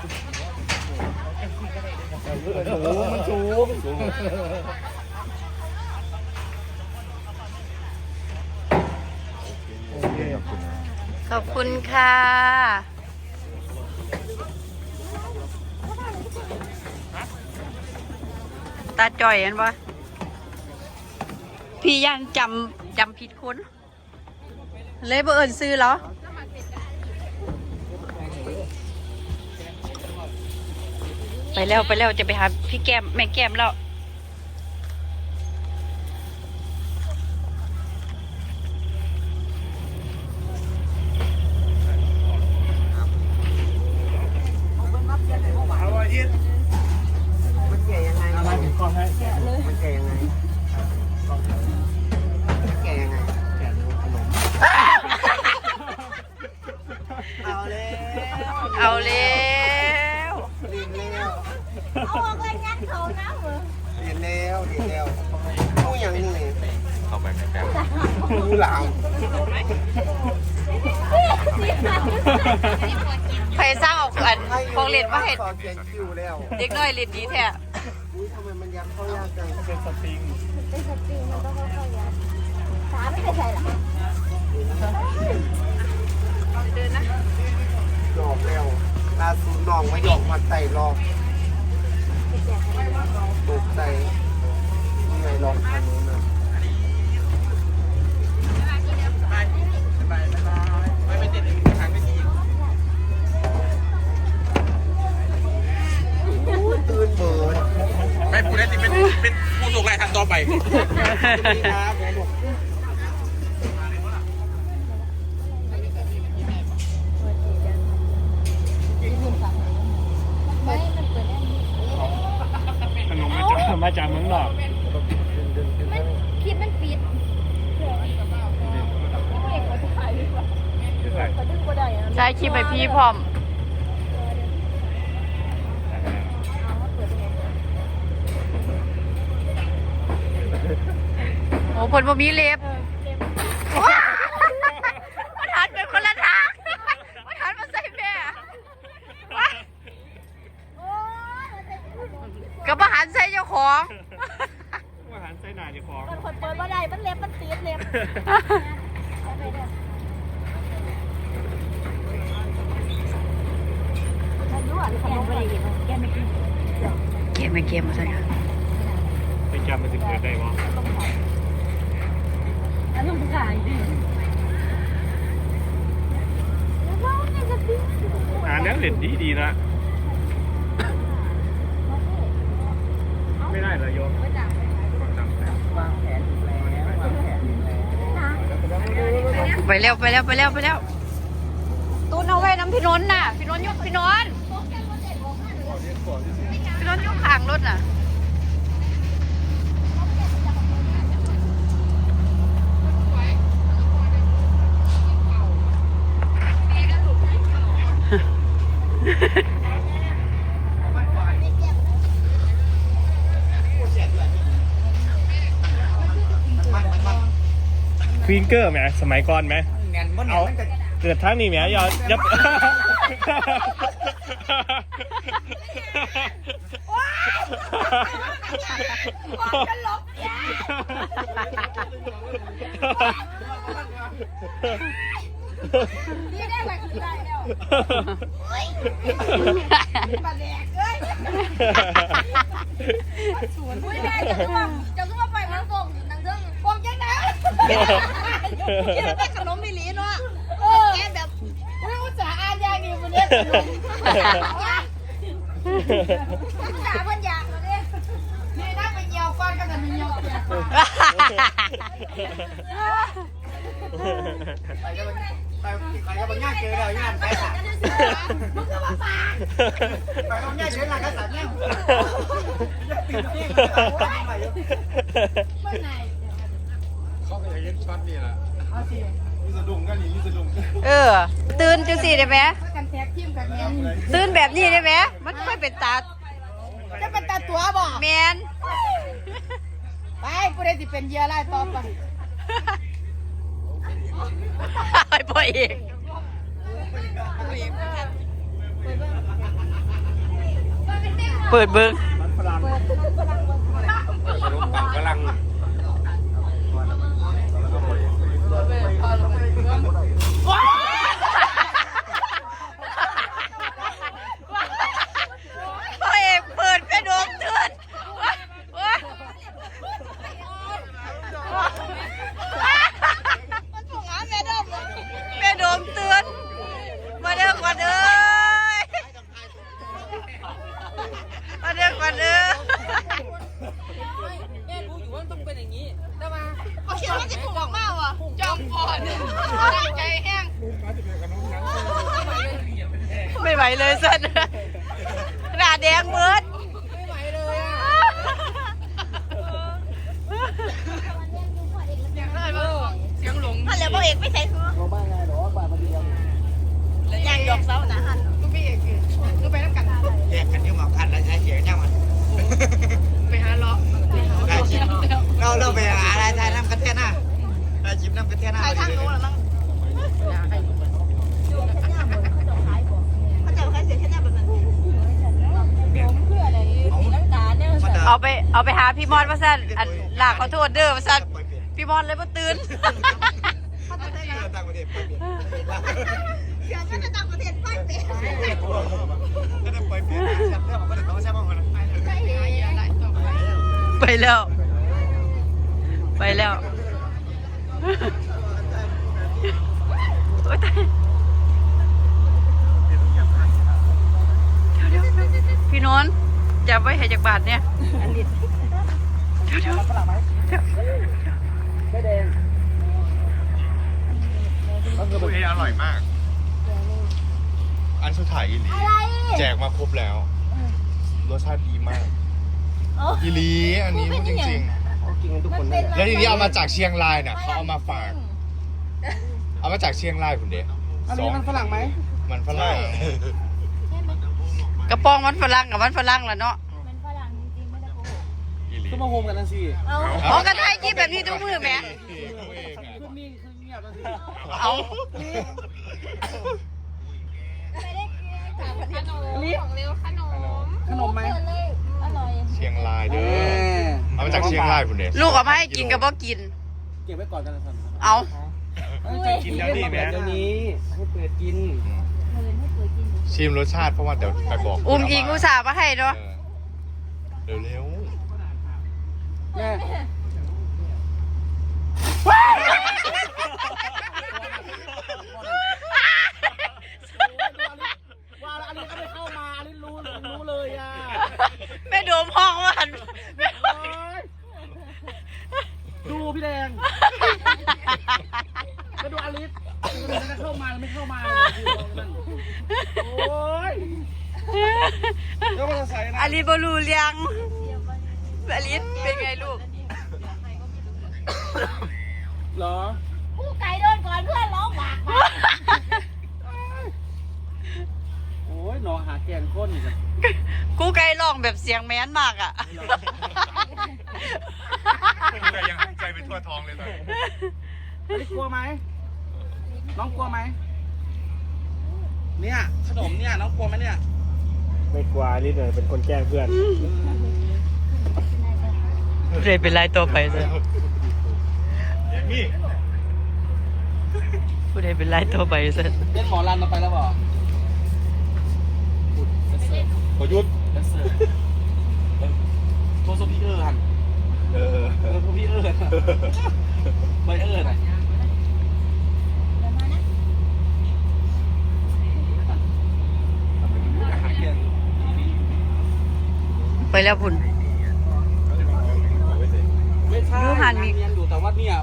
สูงมันสูงสูงโอเคขอบคุณนะขอบคุณค่ะ ตาจ่อยเห็นปะพี่ยันจำจำผิดคน เลยบ่เอิญซื้อเหรอ แล้วไปแล้วจะไปหาพี่แก้มแม่แก้มแล้ว ใครสร้างออกอันของเล่นมาให้ขอเขียนคิวแล้วเด็กน้อยเล่นดีแท้อุ้ยทำไมมันยัดเข้ายากจังเป็นสปริงเป็นสปริงมันต้องค่อยๆยัดขาไม่เคยใส่หรอเดินนะหยอกแล้วลาสูนน้องไว้หยอกมาใส่รอบตกใจนี่ไงลองทางนู้น ครับแม่ลูกไม่มันเปิดได้นี่ขนมมาจากมาจากเมืองนอกมันคลิปมันปิดเขาดึงก็ได้อะใช้คลิปไปพี่พร้อม คนบ่มีเล็บมันหันเป็นคนละทางมันหันมาใส่แม่กับมาหันใส่เจ้าของมาหันใส่หน่ายเจ้าของมันคนเปิดบ่ได้มันเล็บมันตีดเล็บเกมไม่เกมมาใส่ค่ะไปจำมันจะเปิดได้ไหม องขายดิแล้วก็ไม่จะปิ้งอ่านแล้วเล่นดีดีนะ ไม่ได้เหรอโยมวางแผนอีกแล้ววางแผนอีกแล้วไปเร็วไปเร็วไปเร็วไปเร็วตูนเอาไว้น้ำพี่นนท์น่ะ พี่นนท์ยกพี่นนท์พี่นนท์ยกขางรถน่ะ ควีนเกอร์ไหมสมัยก่อนไหมแน่นมันเอามันก็เกิดทั้งนี้ไหมอย่าอย่า นี่ได้แบบได้แล้วบัดแดกเอ้ยอุ้ยแม่จะรู้ว่าจะรู้ว่าไปมันฟงนังเรื่องฟองยังไงกินแต่ขนมมิลีเนาะแกแบบอุ้ยอุตส่าห์อ่านยากดีวันนี้อุตส่าห์เพิ่นยากเลยนี่ยนี่น่าไปเหี่ยวก้อนก็จะมีเหี่ยวเนี่ย ไปก็ไปไปก็ไปง่ายเจอเลยง่ายไปค่ะมึงก็มาฝากไปก็ง่ายเจอหลังก็สั่งง่ายติดที่ไปเยอะเมื่อไหร่เขาก็อยากเห็นช็อตนี่แหละเอาสิมีสะดุ้งก็นี่มีสะดุ้งเออ ตื่นจังสิได้ไหมกันแท็กทีมกันแมนตื่นแบบนี้ได้ไหมมันค่อยเป็นตาจะเป็นตาตัวบ่แมน ไปปุ้ยดสิเป็นเหยอะไรต่อไปไปพ่อเกเปิดเบิ้ ใจแห้งไม่ไหวเลยสันหน้าแดงเบิดฮันแล้วพ่อเอกไม่ใช่คือยังหยอกเสานะฮันก็พี่เอกคือไปน้ำกันแยกกันที่หมอกันแล้วใช้เสียงย่างมันไปหาเลาะได้ชิมเราเราไปหาอะไรไทยน้ำกระเทียน่ะได้ชิมน้ำกระเทียน่ะไปทางนู้นหรือมั้ง เขาจะขายเสียแค่หน้าแบบนั้นเอาไปเอาไปหาพี่มอดมาสั่นอันลากขอโทษเด้อมาสั่นพี่มอดเลยมาตื่นต่างประเทศไปเปลี่ยนเสียก็จะต่างประเทศไปเปลี่ยนก็ต้องไปเปลี่ยนแชมป์เรื่องมันก็ต้องใช้บ้างคนไปแล้ว ไปแล้ว โอ๊ยตายเดี๋ยวๆพี่นนท์จับไว้ให้จากบาทเนี่ยเดี๋ยวๆเดี๋ยวไม่แดงพูดเออร่อยมาก อันสุดท้ายอีหลีแจกมาครบแล้วรสชาติดีมากอีหลีอันนี้พูดจริงกินกันทุกคนเลยๆแล้วทีนี้เอามาจากเชียงรายน่ะเขาเอามาฝาก เอามาจากเชียงรายคุณเด็กอันนี้มันฝรั่งไหมมันฝรั่งกระป๋องมันฝรั่งกับมันฝรั่งแล้วเนาะอีหลีก็มาโฮมกันนะสิอ๋อกระไทยกินแบบนี้ทุกมือแหมคือมีคือเงียบนะสิเอาขนมไหมเชียงรายเด้อเอามาจากเชียงรายคุณเด็กลูกเอามาให้กินกับบ่กิน เก็บไว้ก่อนกันนะสันเอา กินแล้วนี่แหมเดี๋ยวนี้ให้เปิดกินชิมรสชาติเพราะว่าเดี๋ยวไปบอกอุ้มอิงอุตส่าห์มาให้เนาะเร็วเร็วแม่ว่าอันนี้ก็ไม่เข้ามาอันนี้รู้รู้เลยอะ แม่โดมห้องว่าหัน ดูพี่แดงมาดูอลิสมันจะเข้ามาหรือไม่เข้ามาเลยโอ้ย แล้วมันจะใส่นะอลิบรูเลียงอลิสเป็นไงลูก เหรอ ผู้ไก่โดนก่อนเพื่อนร้องหวากโอ้ยหนอหาแกงข้นอีกอะกูไกลร้องแบบเสียงแม้นมากอะแต่ยังหายใจไปทั่วท้องเลยตอนนี้อลิสกลัวไหม น้องกลัวไหม เนี่ยขนมเนี่ยน้องกลัวไหมเนี่ย ไม่กลัวลิศเลยเป็นคนแกล้งเพื่อนเลยเป็นไรตัวไปซะอย่างนี้ผู้ใดเป็นไรตัวไปซะเล่นหมอรันเราไปแล้วบอกขอยุดเดนเซอร์โทรศัพท์พี่เอิร์หันเออเออโทรพี่เอิร์หันไปเอิร์หัน ไป แล้วพุ่น ไม่ใช่ยูหันมี เรียนอยู่แต่ว่าเนี่ย